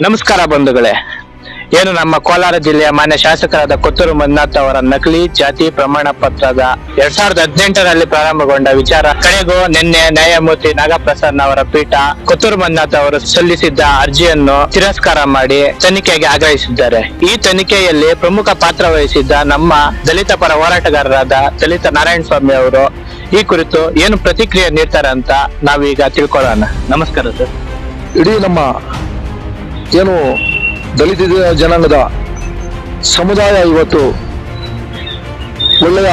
ನಮಸ್ಕಾರ ಬಂಧುಗಳೇ. ಏನು ನಮ್ಮ ಕೋಲಾರ ಜಿಲ್ಲೆಯ ಮಾನ್ಯ ಶಾಸಕರಾದ ಕೊತ್ತೂರು ಮಂಜುನಾಥ್ ಅವರ ನಕಲಿ ಜಾತಿ ಪ್ರಮಾಣ ಪತ್ರದ ಎರಡ್ ಸಾವಿರದ ಹದಿನೆಂಟರಲ್ಲಿ ಪ್ರಾರಂಭಗೊಂಡ ವಿಚಾರ ಕಡೆಗೂ ನಿನ್ನೆ ನ್ಯಾಯಮೂರ್ತಿ ನಾಗಪ್ರಸನ್ನ ಅವರ ಪೀಠ ಕೊತ್ತೂರು ಮಂಜುನಾಥ್ ಅವರು ಸಲ್ಲಿಸಿದ್ದ ಅರ್ಜಿಯನ್ನು ತಿರಸ್ಕಾರ ಮಾಡಿ ತನಿಖೆಗೆ ಆಗ್ರಹಿಸಿದ್ದಾರೆ. ಈ ತನಿಖೆಯಲ್ಲಿ ಪ್ರಮುಖ ಪಾತ್ರ ವಹಿಸಿದ್ದ ನಮ್ಮ ದಲಿತ ಪರ ಹೋರಾಟಗಾರರಾದ ದಲಿತ ನಾರಾಯಣ ಸ್ವಾಮಿ ಅವರು ಈ ಕುರಿತು ಏನು ಪ್ರತಿಕ್ರಿಯೆ ನೀಡ್ತಾರೆ ಅಂತ ನಾವೀಗ ತಿಳ್ಕೊಳ್ಳೋಣ. ನಮಸ್ಕಾರ ಸರ್. ಇಡೀ ನಮ್ಮ ಏನು ದಲಿತ ಜನಾಂಗದ ಸಮುದಾಯ ಇವತ್ತು ಒಳ್ಳೆಯ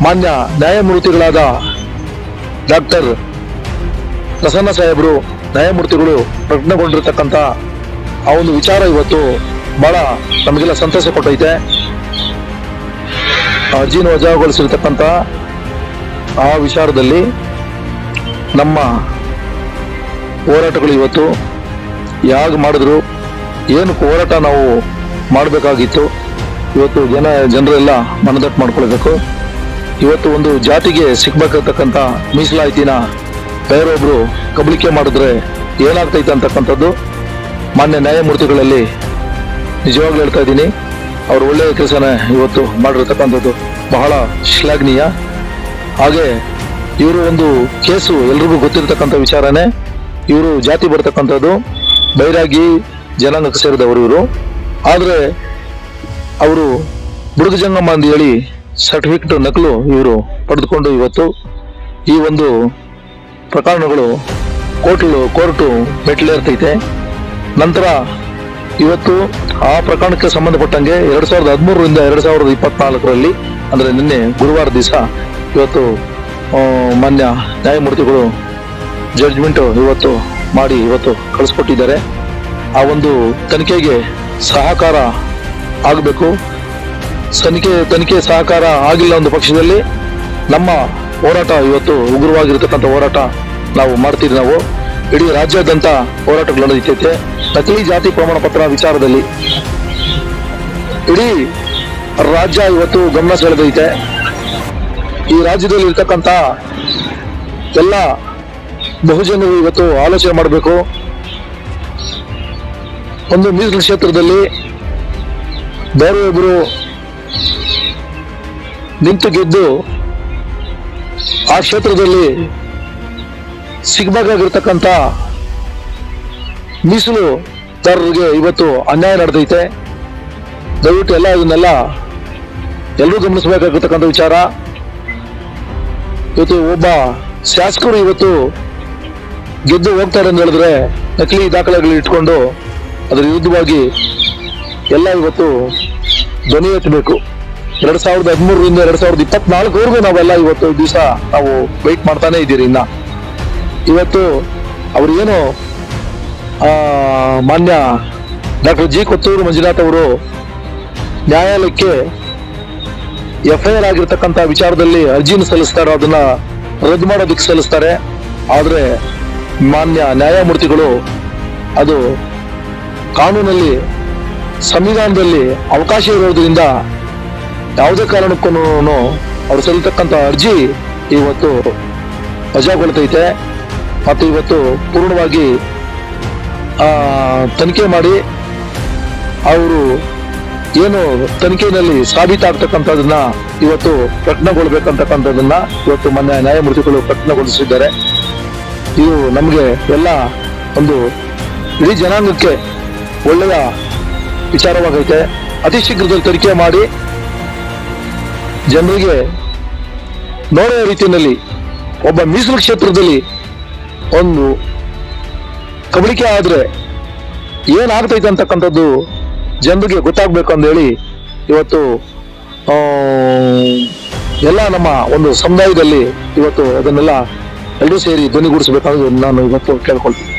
ಮಾನ್ಯ ನ್ಯಾಯಮೂರ್ತಿಗಳಾದ ಡಾಕ್ಟರ್ ಪ್ರಸನ್ನ ಸಾಹೇಬರು ನ್ಯಾಯಮೂರ್ತಿಗಳು ಪ್ರಜ್ಞೆಗೊಂಡಿರ್ತಕ್ಕಂಥ ಆ ಒಂದು ವಿಚಾರ ಇವತ್ತು ಬಹಳ ನಮಗೆಲ್ಲ ಸಂತೋಷ ಕೊಟ್ಟೈತೆ. ಅರ್ಜಿನ ವಜಾಗೊಳಿಸಿರ್ತಕ್ಕಂಥ ಆ ವಿಚಾರದಲ್ಲಿ ನಮ್ಮ ಹೋರಾಟಗಳು ಇವತ್ತು ಯಾವಾಗ ಮಾಡಿದ್ರು, ಏನು ಹೋರಾಟ ನಾವು ಮಾಡಬೇಕಾಗಿತ್ತು. ಇವತ್ತು ಜನ, ಜನರೆಲ್ಲ ಮನದಟ್ಟು ಮಾಡ್ಕೊಳ್ಬೇಕು. ಇವತ್ತು ಒಂದು ಜಾತಿಗೆ ಸಿಗ್ಬೇಕಾಗ್ತಕ್ಕಂಥ ಮೀಸಲಾತಿನ ಬೇರೊಬ್ರು ಕಬಳಿಕೆ ಮಾಡಿದ್ರೆ ಏನಾಗ್ತೈತೆ ಅಂತಕ್ಕಂಥದ್ದು ಮಾನ್ಯ ನ್ಯಾಯಮೂರ್ತಿಗಳಲ್ಲಿ ನಿಜವಾಗ್ಲೂ ಹೇಳ್ತಾ ಇದ್ದೀನಿ. ಅವರು ಒಳ್ಳೆಯ ಕೆಲಸನ ಇವತ್ತು ಮಾಡಿರ್ತಕ್ಕಂಥದ್ದು ಬಹಳ ಶ್ಲಾಘನೀಯ. ಹಾಗೆ ಇವರು ಒಂದು ಕೇಸು ಎಲ್ರಿಗೂ ಗೊತ್ತಿರತಕ್ಕಂಥ ವಿಚಾರನೇ. ಇವರು ಜಾತಿ ಬರ್ತಕ್ಕಂಥದ್ದು. ಬೈರಾಗಿ ಜನಾಂಗಕ್ಕೆ ಸೇರಿದವರು ಇವರು. ಆದರೆ ಅವರು ಬುಡುಗ ಜಂಗಮ್ಮ ಅಂತ ಹೇಳಿ ಸರ್ಟಿಫಿಕೇಟ್ ನಕಲು ಇವರು ಪಡೆದುಕೊಂಡು ಇವತ್ತು ಈ ಒಂದು ಪ್ರಕರಣಗಳು ಕೋರ್ಟು ಕೋರ್ಟು ಮೆಟ್ಲೇರ್ತೈತೆ ನಂತರ ಇವತ್ತು ಆ ಪ್ರಕರಣಕ್ಕೆ ಸಂಬಂಧಪಟ್ಟಂಗೆ ಎರಡು ಸಾವಿರದ ಹದಿಮೂರರಿಂದ ಎರಡು ಸಾವಿರದ ಇಪ್ಪತ್ನಾಲ್ಕರಲ್ಲಿ, ಅಂದ್ರೆ ನಿನ್ನೆ ಗುರುವಾರ ದಿವಸ ಇವತ್ತು ಮಾನ್ಯ ನ್ಯಾಯಮೂರ್ತಿಗಳು ಜಡ್ಜ್ಮೆಂಟ್ ಇವತ್ತು ಮಾಡಿ ಇವತ್ತು ಕಳಿಸ್ಕೊಟ್ಟಿದ್ದಾರೆ. ಆ ಒಂದು ತನಿಖೆಗೆ ಸಹಕಾರ ಆಗಬೇಕು. ತನಿಖೆ ತನಿಖೆ ಸಹಕಾರ ಆಗಿಲ್ಲ ಒಂದು ಪಕ್ಷದಲ್ಲಿ. ನಮ್ಮ ಹೋರಾಟ ಇವತ್ತು ಉಗ್ರವಾಗಿರ್ತಕ್ಕಂಥ ಹೋರಾಟ ನಾವು ಮಾಡ್ತೀವಿ ನಾವು. ಇಡೀ ರಾಜ್ಯಾದ್ಯಂತ ಹೋರಾಟಗಳು ನಡೆಯುತ್ತೈತೆ ನಕಲಿ ಜಾತಿ ಪ್ರಮಾಣ ಪತ್ರ ವಿಚಾರದಲ್ಲಿ. ಇಡೀ ರಾಜ್ಯ ಇವತ್ತು ಗಮನ ಸೆಳೆದೈತೆ. ಈ ರಾಜ್ಯದಲ್ಲಿ ಇರ್ತಕ್ಕಂಥ ಎಲ್ಲ ಬಹುಜನರು ಇವತ್ತು ಆಲೋಚನೆ ಮಾಡಬೇಕು. ಒಂದು ಮೀಸಲು ಕ್ಷೇತ್ರದಲ್ಲಿ ಬೇರೆಯೊಬ್ಬರು ನಿಂತು ಗೆದ್ದು ಆ ಕ್ಷೇತ್ರದಲ್ಲಿ ಸಿಗ್ಬೇಕಾಗಿರ್ತಕ್ಕಂಥ ಮೀಸಲುದಾರರಿಗೆ ಇವತ್ತು ಅನ್ಯಾಯ ನಡೆದೈತೆ. ದಯವಿಟ್ಟು ಎಲ್ಲ ಇದನ್ನೆಲ್ಲ ಎಲ್ಲರೂ ಗಮನಿಸಬೇಕಾಗಿರ್ತಕ್ಕಂಥ ವಿಚಾರ. ಇವತ್ತು ಒಬ್ಬ ಶಾಸಕರು ಇವತ್ತು ಗೆದ್ದು ಹೋಗ್ತಾರೆ ಅಂತ ಹೇಳಿದ್ರೆ ನಕಲಿ ದಾಖಲೆಗಳು ಇಟ್ಕೊಂಡು ಅದರ ವಿರುದ್ಧವಾಗಿ ಎಲ್ಲ ಇವತ್ತು ಧ್ವನಿ ಎತ್ತಬೇಕು. ಎರಡ್ ಸಾವಿರದ ಹದಿಮೂರರಿಂದ ಎರಡ್ ಸಾವಿರದ ಇಪ್ಪತ್ನಾಲ್ಕವರೆಗೂ ನಾವೆಲ್ಲ ಇವತ್ತು ದಿವಸ ನಾವು ವೆಯ್ಟ್ ಮಾಡ್ತಾನೆ ಇದ್ದೀರಿ ಇನ್ನ. ಇವತ್ತು ಅವರು ಏನು ಆ, ಮಾನ್ಯ ಡಾಕ್ಟರ್ ಜಿ ಕೊತ್ತೂರು ಮಂಜುನಾಥ್ ಅವರು ನ್ಯಾಯಾಲಯಕ್ಕೆ ಎಫ್ ಐ ಆರ್ ಆಗಿರ್ತಕ್ಕಂಥ ವಿಚಾರದಲ್ಲಿ ಅರ್ಜಿಯನ್ನು ಸಲ್ಲಿಸ್ತಾರೋ ಅದನ್ನ ರದ್ದು ಮಾಡೋದಕ್ಕೆ ಸಲ್ಲಿಸ್ತಾರೆ. ಆದ್ರೆ ಮಾನ್ಯ ನ್ಯಾಯಮೂರ್ತಿಗಳು, ಅದು ಕಾನೂನಲ್ಲಿ, ಸಂವಿಧಾನದಲ್ಲಿ ಅವಕಾಶ ಇರೋದ್ರಿಂದ ಯಾವುದೇ ಕಾರಣಕ್ಕೂ ಅವರು ಸಲ್ಲಿತಕ್ಕಂಥ ಅರ್ಜಿ ಇವತ್ತು ವಜಾಗೊಳ್ತೈತೆ. ಮತ್ತು ಇವತ್ತು ಪೂರ್ಣವಾಗಿ ತನಿಖೆ ಮಾಡಿ ಅವರು ಏನು ತನಿಖೆಯಲ್ಲಿ ಸಾಬೀತಾಗ್ತಕ್ಕಂಥದ್ದನ್ನ ಇವತ್ತು ಪ್ರಕಟಗೊಳ್ಬೇಕಂತಕ್ಕಂಥದ್ದನ್ನ ಇವತ್ತು ಮೊನ್ನೆ ನ್ಯಾಯಮೂರ್ತಿಗಳು ಪ್ರಕಟಣಗೊಳಿಸಿದ್ದಾರೆ ಇದು ನಮಗೆ ಎಲ್ಲ ಒಂದು ಇಡೀ ಜನಾಂಗಕ್ಕೆ ಒಳ್ಳೆಯ ವಿಚಾರವಾಗೈತೆ. ಅತಿ ಶೀಘ್ರದಲ್ಲಿ ತನಿಖೆ ಮಾಡಿ ಜನರಿಗೆ ನೋಡುವ ರೀತಿಯಲ್ಲಿ ಒಬ್ಬ ಮೀಸಲು ಕ್ಷೇತ್ರದಲ್ಲಿ ಒಂದು ಕಬಳಿಕೆ ಆದರೆ ಏನಾಗ್ತೈತೆ ಅಂತಕ್ಕಂಥದ್ದು ಜನರಿಗೆ ಗೊತ್ತಾಗ್ಬೇಕು ಅಂದೇಳಿ ಇವತ್ತು ಎಲ್ಲ ನಮ್ಮ ಒಂದು ಸಮುದಾಯದಲ್ಲಿ ಇವತ್ತು ಅದನ್ನೆಲ್ಲ ಎಲ್ಲರೂ ಸೇರಿ ಧ್ವನಿಗೂಡಿಸ್ಬೇಕಾದ್ರೆ ನಾನು ಇವತ್ತು ಕೇಳ್ಕೊಳ್ತೀನಿ.